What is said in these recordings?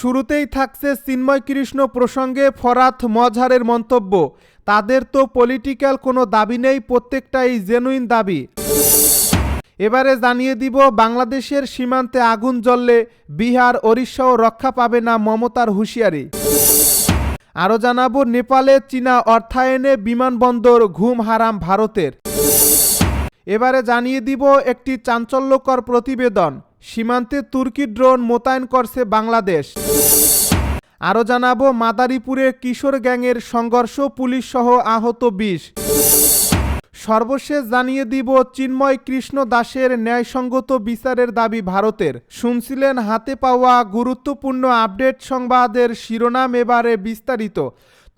শুরুতেই থাকছে চিন্ময় কৃষ্ণ প্রসঙ্গে ফরাত মজহারের মন্তব্য। তাদের তো পলিটিক্যাল কোনো দাবি নেই, প্রত্যেকটাই জেনুইন দাবি। এবারে জানিয়ে দিব, বাংলাদেশের সীমান্তে আগুন জ্বললে বিহার, ওড়িশাও রক্ষা পাবে না মমতার হুঁশিয়ারি। আরও জানাব, নেপালে চীনা অর্থায়নে বিমানবন্দর ঘুম হারাম ভারতের। এবারে জানিয়ে দিব একটি চাঞ্চল্যকর প্রতিবেদন। সীমান্তে তুর্কি ড্রোন মোতায়েন করছে বাংলাদেশ। আরও জানাব, মাদারীপুরে কিশোর গ্যাংয়ের সংঘর্ষ, পুলিশ সহ আহত বিশ। সর্বশেষ জানিয়ে দিব, চিন্ময় কৃষ্ণ দাসের ন্যায়সঙ্গত বিচারের দাবি ভারতের। শুনছিলেন, হাতে পাওয়া গুরুত্বপূর্ণ আপডেট সংবাদের শিরোনাম এবারে বিস্তারিত।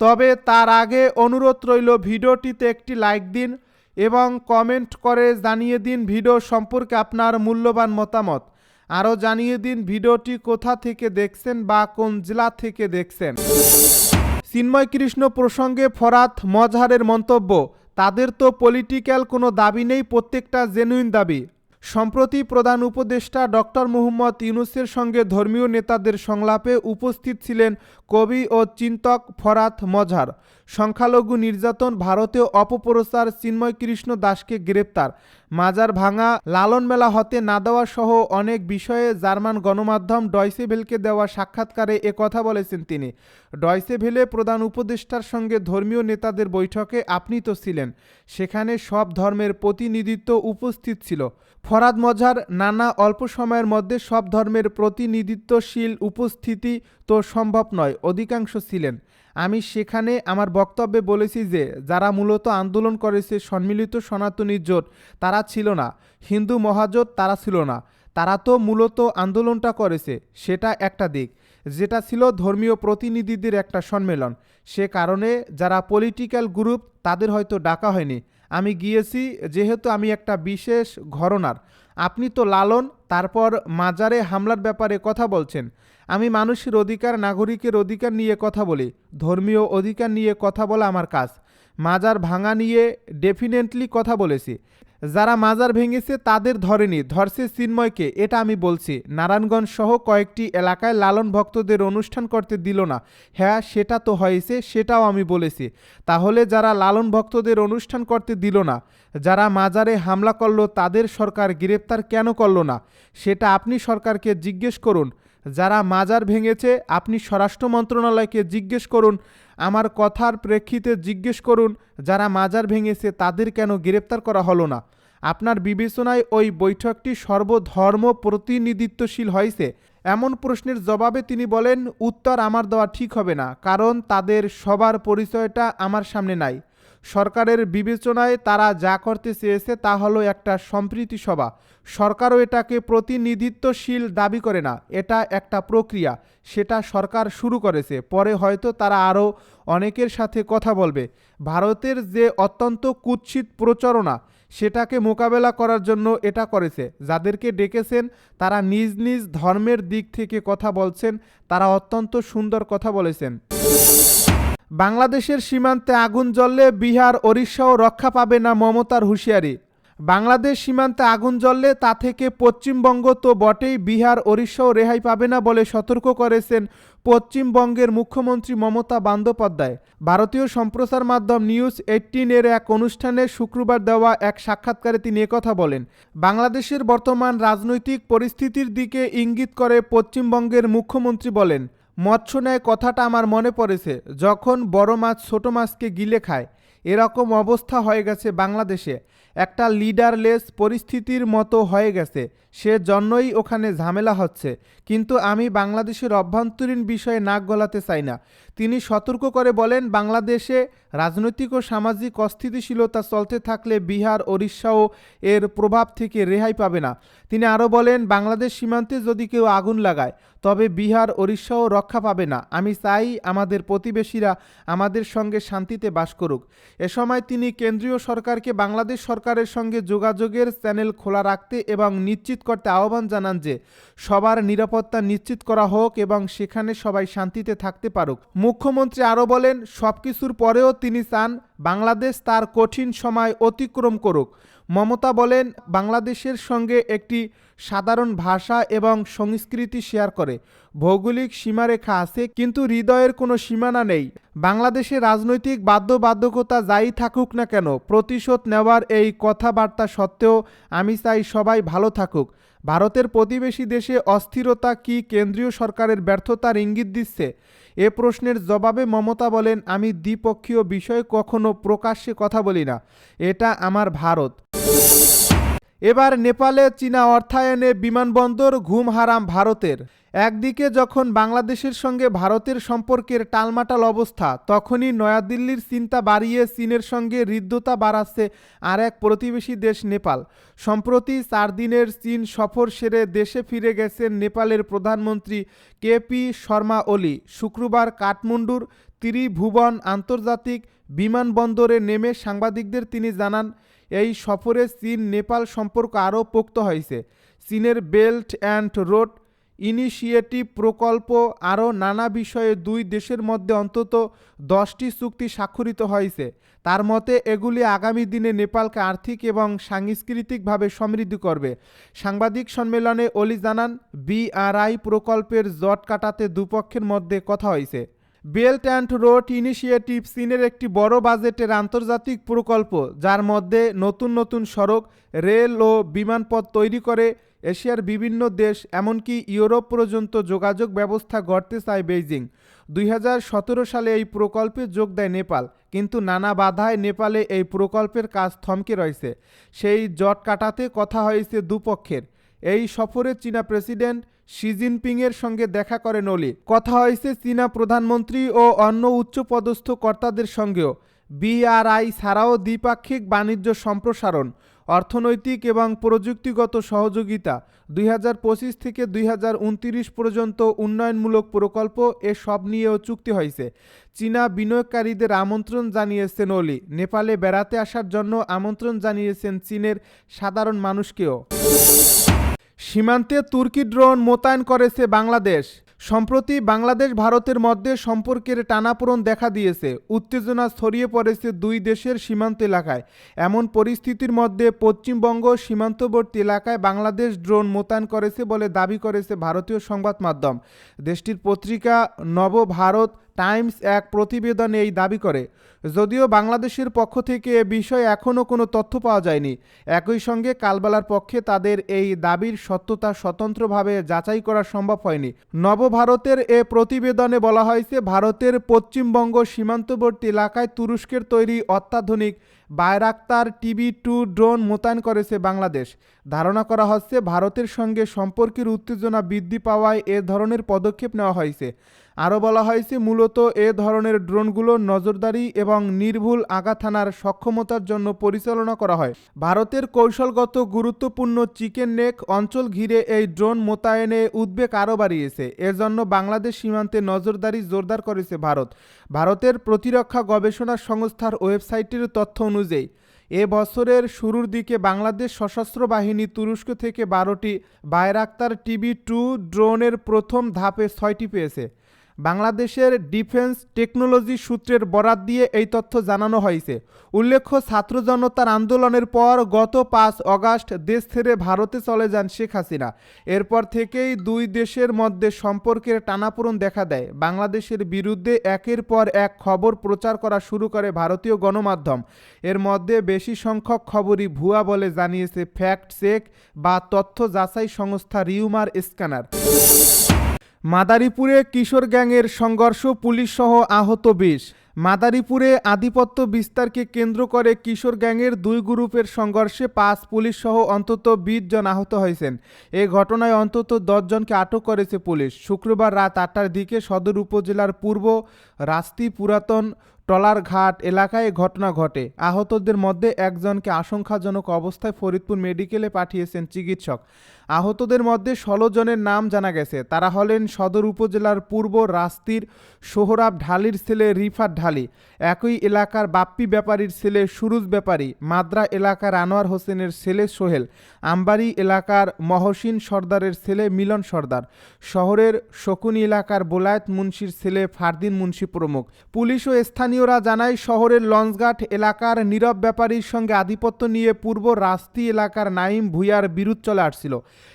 তবে তার আগে অনুরোধ রইল, ভিডিওটিতে একটি লাইক দিন এবং কমেন্ট করে জানিয়ে দিন ভিডিও সম্পর্কে আপনার মূল্যবান মতামত। আরও জানিয়ে দিন ভিডিওটি কোথা থেকে দেখছেন বা কোন জেলা থেকে দেখছেন। চিন্ময় কৃষ্ণ প্রসঙ্গে ফরাত মজহারের মন্তব্য, তাদের তো পলিটিক্যাল কোনো দাবি নেই, প্রত্যেকটা জেনুইন দাবি। সম্প্রতি প্রধান উপদেষ্টা ডক্টর মুহম্মদ ইউনুসের সঙ্গে ধর্মীয় নেতাদের সংলাপে উপস্থিত ছিলেন কবি ও চিন্তক ফরাত মজহার। সংখ্যালঘু নির্যাতন ভারতে অপপ্রচার চিন্ময় কৃষ্ণ দাসকে গ্রেপ্তার। মাজার ভাঙা, লালন মেলা হতে না দেওয়া সহ অনেক বিষয়ে জার্মান গণমাধ্যম ডয়সে ভেলকে দেওয়া সাক্ষাৎকারে কথা বলেছেন তিনি। ডয়সে ভেলে প্রধান উপদেষ্টার সঙ্গে ধর্মীয় নেতাদের বৈঠকে আপনি তো ছিলেন। সেখানে সব ধর্মের প্রতিনিধিত্ব উপস্থিত ছিল। ফরাদ মজার নানা অল্প সময়ের মধ্যে সব ধর্মের প্রতিনিধিত্বশীল উপস্থিতি তো সম্ভব নয়, অধিকাংশ ছিলেন। আমি সেখানে আমার বক্তব্যে বলেছি যে, যারা মূলত আন্দোলন করেছে সম্মিলিত সনাতনী জোট, তারা ছিল না। হিন্দু মহাজোট, তারা ছিল না। তারা তো মূলত আন্দোলনটা করেছে, সেটা একটা দিক। যেটা ছিল ধর্মীয় প্রতিনিধিদের একটা সম্মেলন। সে কারণে যারা পলিটিক্যাল গ্রুপ তাদের হয়তো ডাকা হয়নি। আমি গিয়েছি, যেহেতু আমি একটা বিশেষ ঘরনার। আপনি তো লালন, তারপর মাজারে হামলার ব্যাপারে কথা বলছেন। আমি মানুষের অধিকার, নাগরিকের অধিকার নিয়ে কথা বলি, ধর্মীয় অধিকার নিয়ে কথা বলা আমার কাজ। মাজার ভাঙা নিয়ে ডেফিনেটলি কথা বলেছি। যারা মাজার ভেঙেছে তাদের ধরেনি, ধরছে চিন্ময়কে, এটা আমি বলছি। নারায়ণগঞ্জ সহ কয়েকটি এলাকায় লালন ভক্তদের অনুষ্ঠান করতে দিল না। হ্যাঁ সেটা তো হয়েছে, সেটাও আমি বলেছি। তাহলে যারা লালন ভক্তদের অনুষ্ঠান করতে দিল না, যারা মাজারে হামলা করল, তাদের সরকার গ্রেপ্তার কেন করল না? সেটা আপনি সরকারকে জিজ্ঞেস করুন। যারা মাজার ভেঙেছে, আপনি স্বরাষ্ট্র মন্ত্রণালয়কে জিজ্ঞেস করুন, আমার কথার প্রেক্ষিতে জিজ্ঞেস করুন, যারা মাজার ভেঙেছে তাদের কেন গ্রেপ্তার করা হলো না? আপনার বিবেচনায় ওই বৈঠকটি সর্বধর্ম প্রতিনিধিত্বশীল হয়েছে। এমন প্রশ্নের জবাবে তিনি বলেন, উত্তর আমার দেওয়া ঠিক হবে না, কারণ তাদের সবার পরিচয়টা আমার সামনে নাই। সরকারের বিবেচনায় তারা যা করতে চেয়েছে তা হলো একটা সম্প্রীতি সভা। সরকারও এটাকে প্রতিনিধিত্বশীল দাবি করে না। এটা একটা প্রক্রিয়া। সেটা সরকার শুরু করেছে। পরে হয়তো তারা আরও অনেকের সাথে কথা বলবে। ভারতের যে অত্যন্ত কুৎসিত প্রচারণা, সেটাকে মোকাবেলা করার জন্য এটা করেছে। যাদেরকে ডেকেছেন, তারা নিজ নিজ ধর্মের দিক থেকে কথা বলছেন, তারা অত্যন্ত সুন্দর কথা বলেছেন। বাংলাদেশের সীমান্তে আগুন জ্বললে বিহার, ওড়িশাও রক্ষা পাবে না মমতার হুঁশিয়ারি। বাংলাদেশ সীমান্তে আগুন জ্বললে তা থেকে পশ্চিমবঙ্গ তো বটেই, বিহার, ওড়িশাও রেহাই পাবে না বলে সতর্ক করেছেন পশ্চিমবঙ্গের মুখ্যমন্ত্রী মমতা বন্দ্যোপাধ্যায়। ভারতীয় সম্প্রচার মাধ্যম নিউজ এইটিন এর এক অনুষ্ঠানে শুক্রবার দেওয়া এক সাক্ষাৎকারে তিনি একথা বলেন, বাংলাদেশের বর্তমান রাজনৈতিক পরিস্থিতির দিকে ইঙ্গিত করে পশ্চিমবঙ্গের মুখ্যমন্ত্রী বলেন মৎস্য ন্যায় কথাটা আমার মনে পড়েছে। যখন বড় মাছ ছোট মাছকে গিলে খায়, এরকম অবস্থা হয়ে গেছে বাংলাদেশে। একটা লিডারলেস পরিস্থিতির মতো হয়ে গেছে সে জন্যই ওখানে ঝামেলা হচ্ছে। কিন্তু আমি বাংলাদেশের অভ্যন্তরীণ বিষয়ে নাক গলাতে চাই না। তিনি সতর্ক করে বলেন, বাংলাদেশে রাজনৈতিক ও সামাজিক অস্থিতিশীলতা চলতে থাকলে বিহার, ওড়িশাও এর প্রভাব থেকে রেহাই পাবে না। তিনি আরও বলেন, বাংলাদেশ সীমান্তে যদি কেউ আগুন লাগায়, তবে বিহার, ওড়িশাও রক্ষা পাবে না। আমি চাই আমাদের প্রতিবেশীরা আমাদের সঙ্গে শান্তিতে বাস করুক। এ সময় তিনি কেন্দ্রীয় সরকারকে বাংলাদেশ সরকারের সঙ্গে যোগাযোগের চ্যানেল খোলা রাখতে এবং নিশ্চিত করতে আহ্বান জানান যে, সবার নিরাপত্তা নিশ্চিত করা হোক এবং সেখানে সবাই শান্তিতে থাকতে পারুক। মুখ্যমন্ত্রী আরও বলেন সব কিছুর পরেও তিনি চান বাংলাদেশ তার কঠিন সময় অতিক্রম করুক। মমতা বলেন, বাংলাদেশের সঙ্গে একটি সাধারণ ভাষা এবং সংস্কৃতি শেয়ার করে। ভৌগোলিক সীমারেখা আছে, কিন্তু হৃদয়ের কোনো সীমানা নেই। বাংলাদেশে রাজনৈতিক বাধ্যবাধকতা যাই থাকুক না কেন, প্রতিশোধ নেওয়ার এই কথাবার্তা সত্ত্বেও আমি চাই সবাই ভালো থাকুক। ভারতের প্রতিবেশী দেশে অস্থিরতা কি কেন্দ্রীয় সরকারের ব্যর্থতার ইঙ্গিত দিচ্ছে? এ প্রশ্নের জবাবে মমতা বলেন, আমি দ্বিপক্ষীয় বিষয় কখনো প্রকাশ্যে কথা বলি না। এটা আমার ভারত। এবার নেপালে চীনা অর্থায়নে বিমানবন্দর ঘুম হারাম ভারতের। একদিকে যখন বাংলাদেশের সঙ্গে ভারতের সম্পর্কের টালমাটাল অবস্থা, তখনই নয়াদিল্লির চিন্তা বাড়িয়ে চীনের সঙ্গে হৃদ্যতা বাড়াচ্ছে আর এক প্রতিবেশী দেশ নেপাল। সম্প্রতি চার দিনের চীন সফর সেরে দেশে ফিরে গেছেন নেপালের প্রধানমন্ত্রী কেপি শর্মা ওলি। শুক্রবার কাঠমান্ডুর ত্রিভুবন আন্তর্জাতিক বিমানবন্দরে নেমে সাংবাদিকদের তিনি জানান, এই সফরে চীন নেপাল সম্পর্ক আরও পোক্ত হয়েছে। চীনের বেল্ট অ্যান্ড রোড ইনিশিয়েটিভ প্রকল্প আরও নানা বিষয়ে দুই দেশের মধ্যে অন্তত দশটি চুক্তি স্বাক্ষরিত হয়েছে। তার মতে, এগুলি আগামী দিনে নেপালকে আর্থিক এবং সাংস্কৃতিকভাবে সমৃদ্ধ করবে। সাংবাদিক সম্মেলনে অলি জানান, বিআরআই প্রকল্পের জট কাটাতে দুপক্ষের মধ্যে কথা হয়েছে। বেল্ট অ্যান্ড রোড ইনিশিয়েটিভ চীনের একটি বড় বাজেটের আন্তর্জাতিক প্রকল্প, যার মধ্যে নতুন নতুন সড়ক, রেল ও বিমানপথ তৈরি করে এশিয়ার বিভিন্ন দেশ, এমনকি ইউরোপ পর্যন্ত যোগাযোগ ব্যবস্থা গড়তে চায় বেইজিং। দুই হাজার সতেরো সালে এই প্রকল্পে যোগ দেয় নেপাল, কিন্তু নানা বাধায় নেপালে এই প্রকল্পের কাজ থমকে রয়েছে। সেই জট কাটাতে কথা হয়েছে দুপক্ষের। এই সফরে চীনা প্রেসিডেন্ট শি জিনপিংয়ের সঙ্গে দেখা করেন ওলি। কথা হয়েছে চীনা প্রধানমন্ত্রী ও অন্য উচ্চপদস্থ কর্তাদের সঙ্গেও। বিআরআই ছাড়াও দ্বিপাক্ষিক বাণিজ্য সম্প্রসারণ। অর্থনৈতিক এবং প্রযুক্তিগত সহযোগিতা দুই হাজার পঁচিশ থেকে দুই পর্যন্ত উন্নয়নমূলক প্রকল্প এ সব নিয়েও চুক্তি হয়েছে। চীনা বিনিয়োগকারীদের আমন্ত্রণ জানিয়েছেন ওলি নেপালে বেড়াতে আসার জন্য আমন্ত্রণ জানিয়েছেন চীনের সাধারণ মানুষকেও। সীমান্তে তুর্কি ড্রোন মোতায়েন করেছে বাংলাদেশ। সম্প্রতি বাংলাদেশ ভারতের মধ্যে সম্পর্কের টানাপোড়ন দেখা দিয়েছে, উত্তেজনা ছড়িয়ে পড়েছে দুই দেশের সীমান্ত এলাকায়। এমন পরিস্থিতির মধ্যে পশ্চিমবঙ্গ সীমান্তবর্তী এলাকায় বাংলাদেশ ড্রোন মোতায়েন করেছে বলে দাবি করেছে ভারতীয় সংবাদ মাধ্যম। দেশটির পত্রিকা নবভারত টাইমস এক প্রতিবেদনে এই দাবি করে, যদিও বাংলাদেশের পক্ষ থেকে এ বিষয়ে এখনও কোনো তথ্য পাওয়া যায়নি, একই সঙ্গে কালবালার পক্ষে তাদের এই দাবির সত্যতা স্বতন্ত্রভাবে যাচাই করা সম্ভব হয়নি। নবভারতের এ প্রতিবেদনে বলা হয়েছে, ভারতের পশ্চিমবঙ্গ সীমান্তবর্তী এলাকায় তুরস্কের তৈরি অত্যাধুনিক বায়রাক্তার টিভি টু ড্রোন মোতায়েন করেছে বাংলাদেশ। ধারণা করা হচ্ছে, ভারতের সঙ্গে সম্পর্কের উত্তেজনা বৃদ্ধি পাওয়ায় এ ধরনের পদক্ষেপ নেওয়া হয়েছে। আরও বলা হয়েছে, মূলত এ ধরনের ড্রোনগুলো নজরদারি এবং নির্ভুল আঘাত হানার সক্ষমতার জন্য পরিচালনা করা হয়। ভারতের কৌশলগত গুরুত্বপূর্ণ চিকেন নেক অঞ্চল ঘিরে এই ড্রোন মোতায়েনে উদ্বেগ আরও বাড়িয়েছে। এজন্য বাংলাদেশ সীমান্তে নজরদারি জোরদার করেছে ভারত। ভারতের প্রতিরক্ষা গবেষণা সংস্থার ওয়েবসাইটের তথ্য অনুযায়ী, এ বছরের শুরুর দিকে বাংলাদেশ সশস্ত্র বাহিনী তুরস্ক থেকে বারোটি বায়রাক্তার টিভি টু ড্রোনের প্রথম ধাপে ছয়টি পেয়েছে। বাংলাদেশের ডিফেন্স টেকনোলজি সূত্রের বরাত দিয়ে এই তথ্য জানানো হয়েছে। উল্লেখ্য, ছাত্র জনতার আন্দোলনের পর গত পাঁচ অগাস্ট দেশ ছেড়ে ভারতে চলে যান শেখ হাসিনা। এরপর থেকেই দুই দেশের মধ্যে সম্পর্কের টানাপোড়ন দেখা দেয়। বাংলাদেশের বিরুদ্ধে একের পর এক খবর প্রচার করা শুরু করে ভারতীয় গণমাধ্যম। এর মধ্যে বেশি সংখ্যক খবরই ভুয়া বলে জানিয়েছে ফ্যাক্ট চেক বা তথ্য যাচাই সংস্থা রিউমার স্ক্যানার। মাদারীপুরে কিশোর গ্যাংয়ের সংঘর্ষ পুলিশসহ আহত বিশ। মাদারীপুরে আধিপত্য বিস্তারকে কেন্দ্র করে কিশোর গ্যাংয়ের দুই গ্রুপের সংঘর্ষে পাঁচ পুলিশসহ অন্তত বিশ জন আহত হয়েছেন। এ ঘটনায় অন্তত জনকে আটক করেছে পুলিশ। শুক্রবার রাত আটটার দিকে সদর উপজেলার পূর্ব রাস্তি পুরাতন টলারঘাট এলাকায় ঘটনা ঘটে। আহতদের মধ্যে একজনকে আশঙ্কাজনক অবস্থায় ফরিদপুর মেডিকেলে পাঠিয়েছেন চিকিৎসক। আহতদের মধ্যে ষোলো জনের নাম জানা গেছে। তারা হলেন সদর উপজেলার পূর্ব রাস্তির সোহরাব ঢালির ছেলে রিফাত ঢালি, একই এলাকার বাপ্পি ব্যাপারীর ছেলে সুরুজ ব্যাপারী, মাদ্রা এলাকার আনোয়ার হোসেনের ছেলে সোহেল, আমবাড়ি এলাকার মহসিন সর্দারের ছেলে মিলন সর্দার, শহরের শকুনি এলাকার বোলায়েত মুন্সির ছেলে ফারদিন মুন্সি প্রমুখ। পুলিশ ও স্থানীয়রা জানায়, শহরের লঞ্চঘাট এলাকার নীরব ব্যাপারীর সঙ্গে আধিপত্য নিয়ে পূর্ব রাস্তি এলাকার নাইম ভুইয়ার বিরুদ্ধ চলে আসছিল।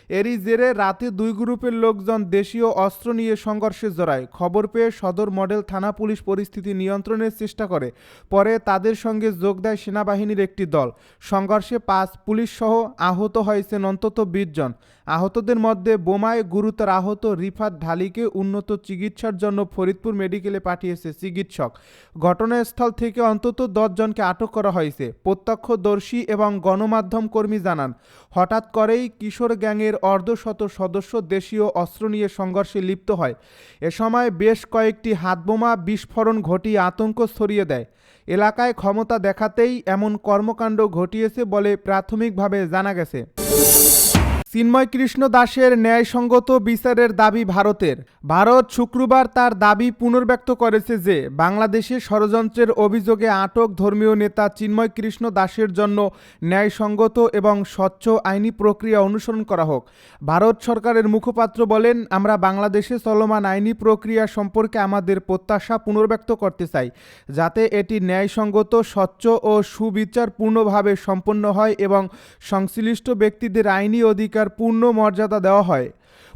এরই জেরে রাতে দুই গ্রুপের লোকজন দেশীয় অস্ত্র নিয়ে সংঘর্ষে জড়ায়। খবর পেয়ে সদর মডেল থানা পুলিশ পরিস্থিতি নিয়ন্ত্রণের চেষ্টা করে। পরে তাদের সঙ্গে যোগ দেয় সেনাবাহিনীর একটি দল। সংঘর্ষে পাঁচ পুলিশ সহ আহত হয়েছেন অন্তত বিশ জন। আহতদের মধ্যে বোমায় গুরুতর আহত রিফাত ঢালিকে উন্নত চিকিৎসার জন্য ফরিদপুর মেডিকেলে পাঠিয়েছে চিকিৎসক। ঘটনাস্থল থেকে অন্তত জনকে আটক করা হয়েছে। প্রত্যক্ষদর্শী এবং গণমাধ্যম কর্মী জানান হঠাৎ করেই কিশোর গ্যাংয়ের অর্ধশত সদস্য দেশীয় অস্ত্র নিয়ে সংঘর্ষে লিপ্ত হয়। এ সময় বেশ কয়েকটি হাতবোমা বিস্ফোরণ ঘটিয়ে আতঙ্ক ছড়িয়ে দেয়। এলাকায় ক্ষমতা দেখাতেই এমন কর্মকাণ্ড ঘটিয়েছে বলে প্রাথমিকভাবে জানা গেছে। চিন্ময় কৃষ্ণ দাসের ন্যায়সঙ্গত বিচারের দাবি ভারতের। ভারত শুক্রবার তার দাবি পুনর্ব্যক্ত করেছে যে, বাংলাদেশে ষড়যন্ত্রের অভিযোগে আটক ধর্মীয় নেতা চিন্ময় কৃষ্ণ দাসের জন্য ন্যায়সঙ্গত এবং স্বচ্ছ আইনি প্রক্রিয়া অনুসরণ করা হোক। ভারত সরকারের মুখপাত্র বলেন, আমরা বাংলাদেশে চলমান আইনি প্রক্রিয়া সম্পর্কে আমাদের প্রত্যাশা পুনর্ব্যক্ত করতে চাই, যাতে এটি ন্যায়সঙ্গত, স্বচ্ছ ও সুবিচারপূর্ণভাবে সম্পন্ন হয় এবং সংশ্লিষ্ট ব্যক্তিদের আইনি অধিকার পূর্ণ মর্যাদা দেওয়া হয়।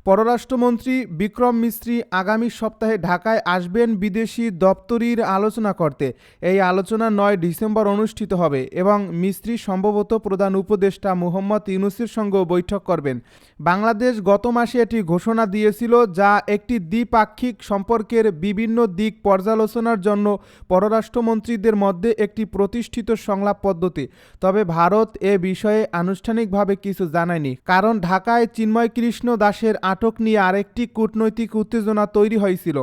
পররাষ্ট্রমন্ত্রী বিক্রম মিস্ত্রি আগামী সপ্তাহে ঢাকায় আসবেন বিদেশি দপ্তরির আলোচনা করতে। এই আলোচনা নয় ডিসেম্বর অনুষ্ঠিত হবে এবং মিস্ত্রি সম্ভবত প্রধান উপদেষ্টা মুহম্মদ ইউনুসের সঙ্গেও বৈঠক করবেন। বাংলাদেশ গত মাসে এটি ঘোষণা দিয়েছিল যা একটি দ্বিপাক্ষিক সম্পর্কের বিভিন্ন দিক পর্যালোচনার জন্য পররাষ্ট্রমন্ত্রীদের মধ্যে একটি প্রতিষ্ঠিত সংলাপ পদ্ধতি। তবে ভারত এ বিষয়ে আনুষ্ঠানিকভাবে কিছু জানায়নি। কারণ ঢাকায় চিন্ময় কৃষ্ণ দাসের আটক নিয়ে আরেকটি কূটনৈতিক উত্তেজনা তৈরি হয়েছিল।